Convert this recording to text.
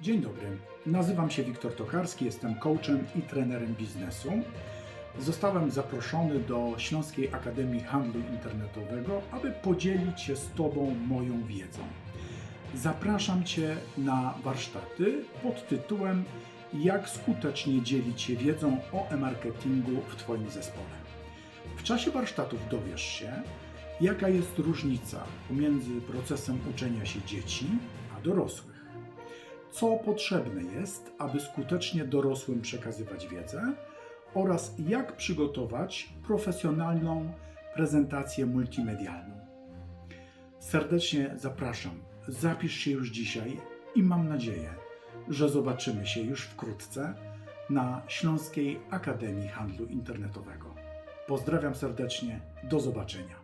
Dzień dobry, nazywam się Wiktor Tokarski, jestem coachem i trenerem biznesu. Zostałem zaproszony do Śląskiej Akademii Handlu Internetowego, aby podzielić się z Tobą moją wiedzą. Zapraszam Cię na warsztaty pod tytułem Jak skutecznie dzielić się wiedzą o e-marketingu w Twoim zespole. W czasie warsztatów dowiesz się, jaka jest różnica pomiędzy procesem uczenia się dzieci a dorosłych co potrzebne jest, aby skutecznie dorosłym przekazywać wiedzę oraz jak przygotować profesjonalną prezentację multimedialną. Serdecznie zapraszam. Zapisz się już dzisiaj i mam nadzieję, że zobaczymy się już wkrótce na Śląskiej Akademii Handlu Internetowego. Pozdrawiam serdecznie, do zobaczenia.